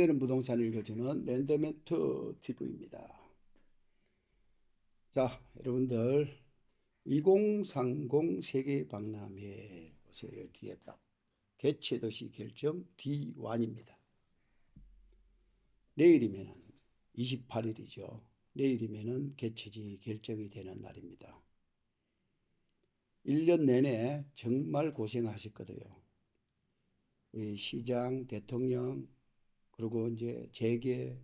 안정되는 부동산 읽어주는 랜더멘트 TV입니다. 자, 여러분들 2030 세계 박람회 보세요. 뒤에 딱 개최 도시 결정 D1입니다. 내일이면은 28일이죠. 내일이면은 개최지 결정이 되는 날입니다. 1년 내내 정말 고생하셨거든요. 우리 시장, 대통령, 그리고 이제 재계,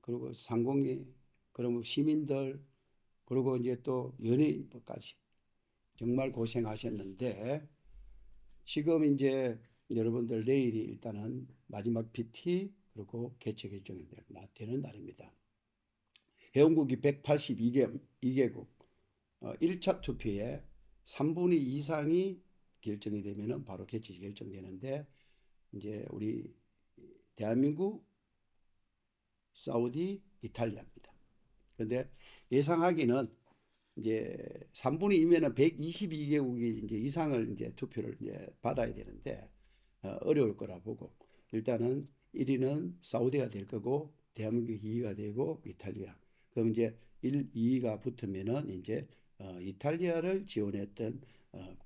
그리고 상공회, 그리고 시민들, 그리고 이제 또 연예인까지 정말 고생하셨는데 지금 이제 여러분들 내일이 일단은 마지막 PT 그리고 개최 결정이 되는 날입니다. 회원국이 182개, 2개국, 어, 1차 투표에 3분의 2 이상이 결정이 되면은 바로 개최 결정되는데 이제 우리 대한민국, 사우디, 이탈리아입니다. 그런데 예상하기는 이제 3분의 2면은 122개국이 이제 이상을 이제 투표를 이제 받아야 되는데 어, 어려울 거라 보고 일단은 1위는 사우디가 될 거고 대한민국 2위가 되고 이탈리아. 그럼 이제 1, 2위가 붙으면은 이제 어, 이탈리아를 지원했던 어,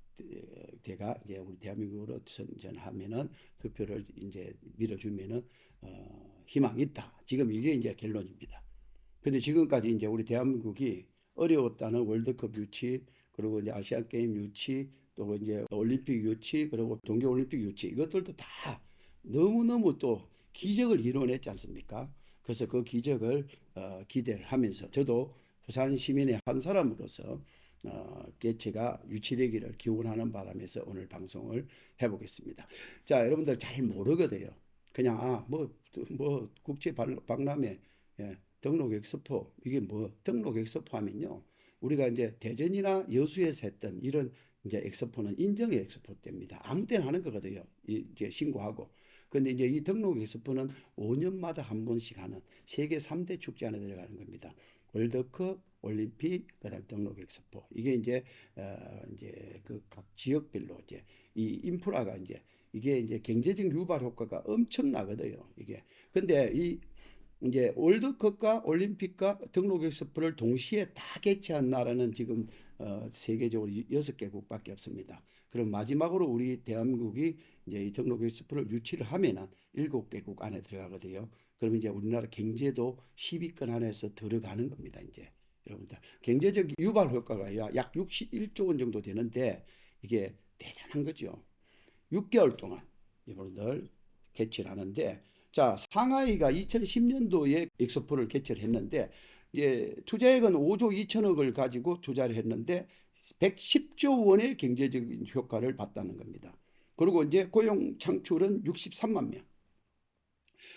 대가 이제 우리 대한민국으로 선전하면은 투표를 이제 밀어주면은 어, 희망이 있다. 지금 이게 이제 결론입니다. 근데 지금까지 이제 우리 대한민국이 어려웠다는 월드컵 유치 그리고 이제 아시안 게임 유치 또 이제 올림픽 유치 그리고 동계 올림픽 유치 이것들도 다 너무너무 또 기적을 이뤄냈지 않습니까? 그래서 그 기적을 어, 기대를 하면서 저도 부산 시민의 한 사람으로서 어, 개체가 유치되기를 기원하는 바람에서 오늘 방송을 해보겠습니다. 자, 여러분들 잘 모르거든요. 그냥 아뭐뭐 뭐 국제 박람회 예, 등록 엑스포 이게 뭐 등록 엑스포 하면요. 우리가 이제 대전이나 여수에서 했던 이런 이제 엑스포는 인정의 엑스포 때입니다. 아무 때나 하는 거거든요. 이제 신고하고. 근데 이제 이 등록 엑스포는 5년마다 한 번씩 하는 세계 3대 축제 안에 들어가는 겁니다. 월드컵, 올림픽, 그다음 등록 엑스포. 이게 이제 어 이제 그 각 지역별로 이제 이 인프라가 이제 이게 이제 경제적 유발 효과가 엄청나거든요. 이게. 근데 이 이제 월드컵과 올림픽과 등록 엑스포를 동시에 다 개최한 나라는 지금 어, 세계적으로 여섯 개국밖에 없습니다. 그럼 마지막으로 우리 대한민국이 이제 이 등록 엑스포를 유치를 하면은 일곱 개국 안에 들어가거든요. 그럼 이제 우리나라 경제도 10위권 안에서 들어가는 겁니다. 이제 여러분들 경제적 유발 효과가 약 61조 원 정도 되는데 이게 대단한 거죠. 6개월 동안 여러분들 개최를 하는데 자, 상하이가 2010년도에 엑스포를 개최를 했는데 이제 투자액은 5조 2천억을 가지고 투자를 했는데 110조 원의 경제적인 효과를 봤다는 겁니다. 그리고 이제 고용 창출은 63만 명.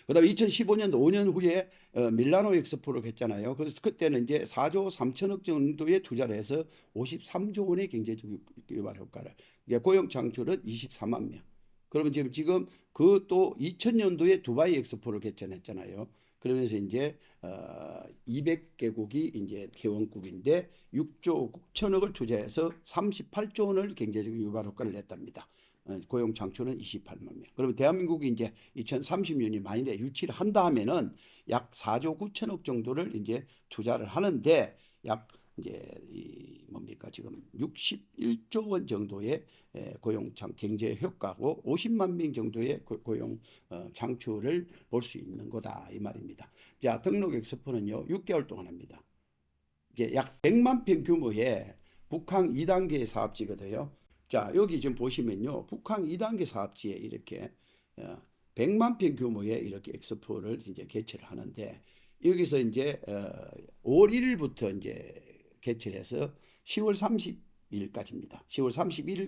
그다음에 2015년도 5년 후에 어, 밀라노 엑스포를 했잖아요. 그래서 그때는 이제 4조 3천억 정도의 투자를 해서 53조 원의 경제적 유발 효과를. 고용 창출은 24만 명. 그러면 지금 지금 그 또 2000년도에 두바이 엑스포를 개최했잖아요. 그러면서 이제 어 200개국이 이제 개원국인데 6조 9천억을 투자해서 38조 원을 경제적 유발 효과를 냈답니다. 어, 고용 창출은 28만 명. 그러면 대한민국이 이제 2030년이 만일에 유치를 한다 하면은 약 4조 9천억 정도를 이제 투자를 하는데 약 이제 이 뭡니까 지금 61조 원 정도의 고용 창 경제 효과고 50만 명 정도의 고용 어, 창출을 볼 수 있는 거다 이 말입니다. 자 등록 엑스포는요 6개월 동안 합니다. 이제 약 100만 평 규모의 북항 2단계 사업지거든요. 자 여기 지금 보시면요 북항 2단계 사업지에 이렇게 100만 어, 평 규모의 이렇게 엑스포를 이제 개최를 하는데 여기서 이제 5월 어, 1일부터 이제 개최해서 10월 30일까지입니다. 10월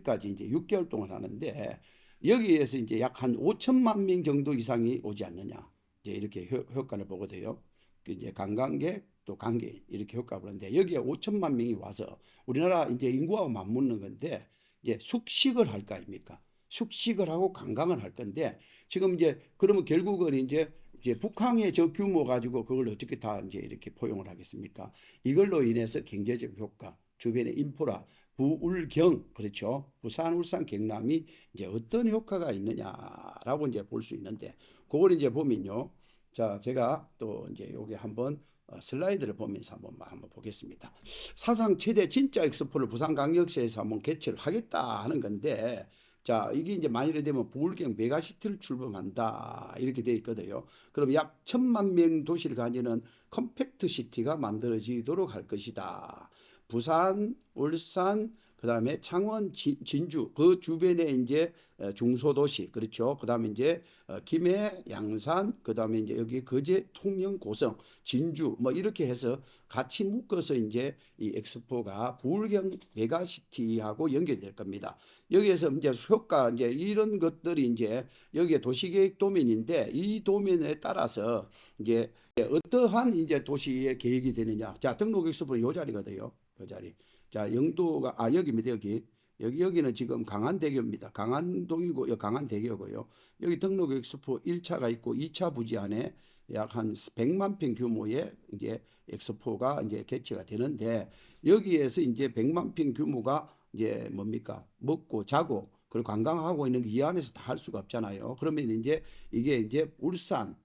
31일까지 이제 6개월 동안 하는데 여기에서 이제 약 한 5천만 명 정도 이상이 오지 않느냐. 이제 이렇게 효, 과를 보거든요. 그 이제 관광객 또 관계인 이렇게 효과 보는데 여기에 5천만 명이 와서 우리나라 이제 인구하고 맞붙는 건데 이제 숙식을 할 거 아닙니까? 숙식을 하고 관광을 할 건데 지금 이제 그러면 결국은 이제 이제 북한의 저 규모 가지고 그걸 어떻게 다 이제 이렇게 포용을 하겠습니까? 이걸로 인해서 경제적 효과, 주변의 인프라, 부울경 그렇죠. 부산, 울산, 경남이 이제 어떤 효과가 있느냐라고 이제 볼 수 있는데 그걸 이제 보면요. 자, 제가 또 이제 여기 한번 어, 슬라이드를 보면서 한번 한번 보겠습니다. 사상 최대 진짜 엑스포를 부산광역시에서 한번 개최를 하겠다 하는 건데, 자, 이게 이제 만일에 되면 부울경 메가시티를 출범한다 이렇게 돼 있거든요. 그럼 약 천만 명 도시를 가지는 컴팩트 시티가 만들어지도록 할 것이다. 부산, 울산, 그 다음에 창원, 지- 진주 그 주변에 이제 어, 중소도시 그렇죠. 그 다음에 이제 어, 김해, 양산, 그 다음에 이제 여기 거제, 통영, 고성, 진주 뭐 이렇게 해서 같이 묶어서 이제 이 엑스포가 부울경 메가시티하고 연결될 겁니다. 여기에서 이제 효과 이제 이런 것들이 이제 여기에 도시계획 도면인데 이 도면에 따라서 이제 어떠한 이제 도시의 계획이 되느냐. 자, 등록 엑스포는 요 자리거든요. 요 자리. 자, 영도가 아 여기입니다. 여기. 여기 여기는 지금 강안대교입니다. 강안동이고 여 강안대교고요. 여기 등록 엑스포 1차가 있고 2차 부지 안에 약 한 100만 평 규모의 이제 엑스포가 이제 개최가 되는데 여기에서 이제 100만 평 규모가 이제 뭡니까? 먹고 자고 그리고 관광하고 있는 게이 안에서 다 할 수가 없잖아요. 그러면 이제 이게 이제 울산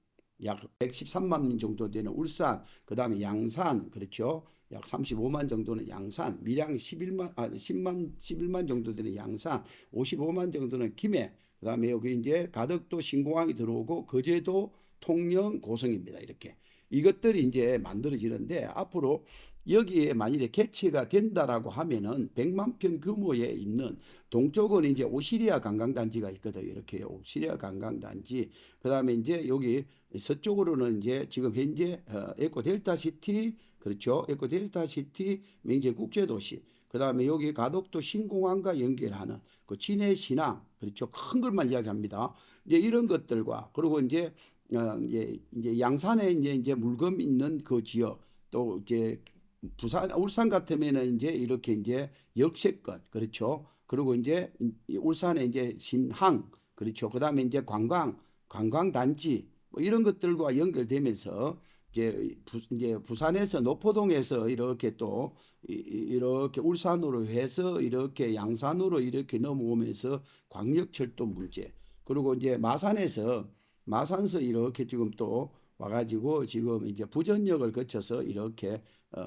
약 113만 명 정도 되는 울산, 그 다음에 양산 그렇죠. 약 35만 정도는 양산, 밀양 11만 아 10만 11만 정도 되는 양산, 55만 정도는 김해, 그다음에 여기 이제 가덕도 신공항이 들어오고 거제도 통영 고성입니다. 이렇게 이것들이 이제 만들어지는데 앞으로 여기에 만일에 개최가 된다라고 하면은 100만 평 규모에 있는 동쪽은 이제 오시리아 관광단지가 있거든요. 이렇게 오시리아 관광단지. 그다음에 이제 여기 서쪽으로는 이제 지금 현재 어, 에코 델타 시티 그렇죠. 에코 델타 시티 맹제 국제도시. 그 다음에 여기 가덕도 신공항과 연결하는 그 진해 신항 그렇죠. 큰 걸만 이야기합니다. 이제 이런 것들과 그리고 이제 어, 이제 이제 양산에 이제 이제 물금 있는 그 지역 또 이제 부산 울산 같으면은 이제 이렇게 이제 역세권 그렇죠. 그리고 이제 이 울산에 이제 신항 그렇죠. 그 다음에 이제 관광 관광 단지 뭐 이런 것들과 연결되면서 이제 부, 이제 부산에서 노포동에서 이렇게 또 이- 이- 이렇게 울산으로 해서 이렇게 양산으로 이렇게 넘어오면서 광역철도 문제 그리고 이제 마산에서 마산서 이렇게 지금 또 와가지고 지금 이제 부전역을 거쳐서 이렇게 어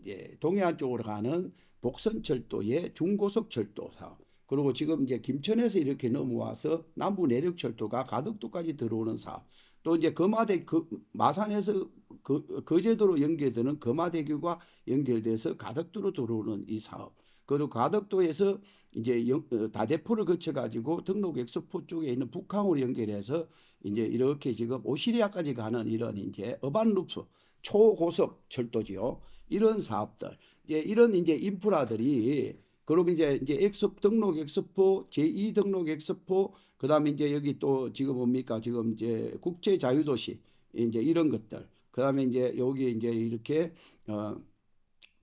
이제 동해안 쪽으로 가는 복선철도의 중고속철도 사업 그리고 지금 이제 김천에서 이렇게 넘어와서 남부 내륙철도가 가덕도까지 들어오는 사업 또 이제 거마대 그 마산에서 그 거제도로 연결되는 거마대교가 연결돼서 가덕도로 들어오는 이 사업 그리고 가덕도에서 이제 영- 어, 다대포를 거쳐 가지고 등록 엑스포 쪽에 있는 북항으로 연결해서 이제 이렇게 지금 오시리아까지 가는 이런 이제 어반 루프 초고속 철도지요. 이런 사업들 이제 이런 이제 인프라들이 그럼 이제 이제 엑스 등록 엑스포 제2 등록 엑스포 그다음에 이제 여기 또 지금 뭡니까? 지금 이제 국제 자유도시 이제 이런 것들. 그다음에 이제 여기 이제 이렇게 어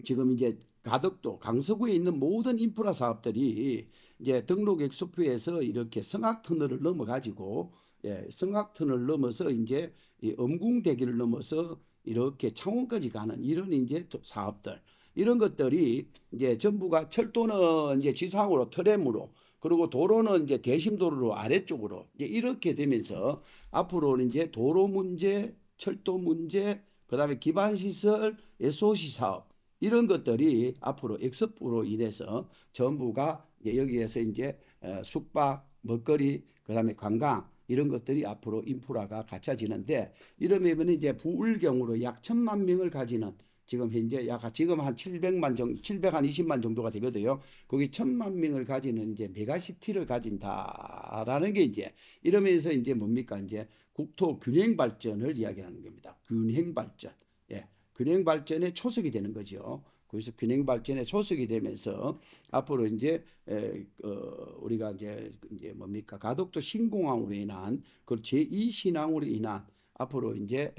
지금 이제 가덕도 강서구에 있는 모든 인프라 사업들이 이제 등록 엑스포에서 이렇게 성악 터널을 넘어 가지고 예, 성악 터널 넘어서 이제 이 엄궁대교를 넘어서 이렇게 창원까지 가는 이런 이제 또 사업들 이런 것들이 이제 전부가 철도는 이제 지상으로 트램으로 그리고 도로는 이제 대심도로로 아래쪽으로 이제 이렇게 되면서 앞으로는 이제 도로 문제, 철도 문제, 그다음에 기반 시설, SOC 사업 이런 것들이 앞으로 엑스포로 인해서 전부가 이제 여기에서 이제 어, 숙박, 먹거리, 그다음에 관광 이런 것들이 앞으로 인프라가 갖춰지는데 이러면 이제 부울경으로 약 천만 명을 가지는 지금 현재 약 지금 한 700만 정도, 720만 정도가 되거든요. 거기 천만 명을 가지는 이제 메가시티를 가진다라는 게 이제 이러면서 이제 뭡니까 이제 국토 균형 발전을 이야기하는 겁니다. 균형 발전. 예. 균형 발전의 초석이 되는 거죠. 그래서 균형 발전의 초석이 되면서 앞으로 이제 에, 어, 우리가 이제 이제 뭡니까 가덕도 신공항으로 인한 그 제2 신항으로 인한 앞으로 이제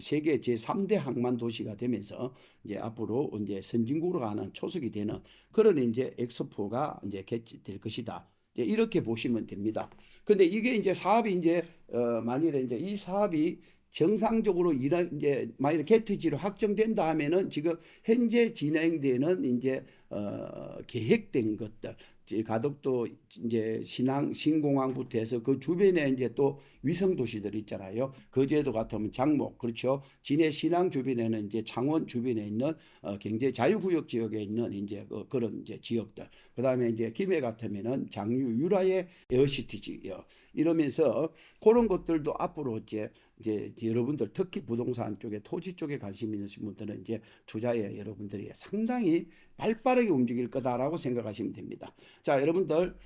세계 제3대 항만 도시가 되면서 이제 앞으로 이제 선진국으로 가는 초석이 되는 그런 이제 엑스포가 이제 개최될 것이다. 이제 이렇게 보시면 됩니다. 근데 이게 이제 사업이 이제 어 만일에 이제 이 사업이 정상적으로 일한 이제 만일에 개트지로 확정된다 하면은 지금 현재 진행되는 이제 어 계획된 것들 가덕도 이제 신항 신공항부터 해서 그 주변에 이제 또 위성 도시들 있잖아요. 거제도 같으면 장목 그렇죠. 진해 신항 주변에는 이제 창원 주변에 있는 어, 경제 자유구역 지역에 있는 이제 그, 그런 이제 지역들. 그다음에 이제 김해 같으면은 장유 유라의 에어시티 지역 이러면서 그런 것들도 앞으로 이제 이제 여러분들 특히 부동산 쪽에 토지 쪽에 관심 있으신 분들은 이제 투자에 여러분들이 상당히 발빠르게 움직일 거다라고 생각하시면 됩니다. 자, 여러분들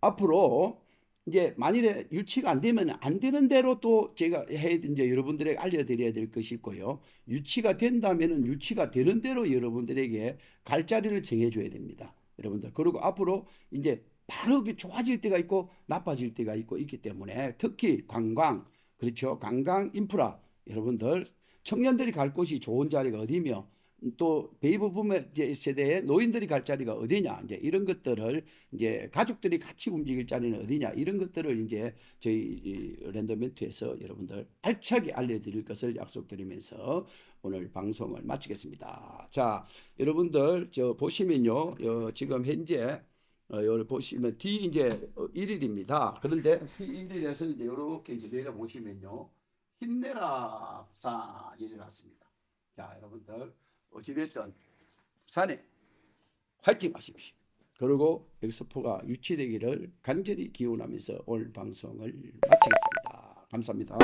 앞으로 이제 만일에 유치가 안 되면 안 되는 대로 또 제가 해 이제 여러분들에게 알려드려야 될 것이 있고요. 유치가 된다면은 유치가 되는 대로 여러분들에게 갈 자리를 정해줘야 됩니다. 여러분들 그리고 앞으로 이제 그 좋아질 때가 있고 나빠질 때가 있고 있기 때문에 특히 관광 그렇죠 관광 인프라 여러분들 청년들이 갈 곳이 좋은 자리가 어디며 또 베이브 이제 세대의 노인들이 갈 자리가 어디냐 이제 이런 것들을 이제 가족들이 같이 움직일 자리는 어디냐 이런 것들을 이제 저희 이 랜덤 멘트에서 여러분들 알차게 알려드릴 것을 약속드리면서 오늘 방송을 마치겠습니다. 자 여러분들 저 보시면요 어, 지금 현재 어, 여기 보시면 D 이제 1일입니다. 그런데 D 1일에서 이제 이렇게 이제 내려 보시면요 힘내라 사 일어났습니다. 자 여러분들 어찌됐든 부산에 화이팅 하십시오. 그리고 엑스포가 유치되기를 간절히 기원하면서 오늘 방송을 마치겠습니다. 감사합니다.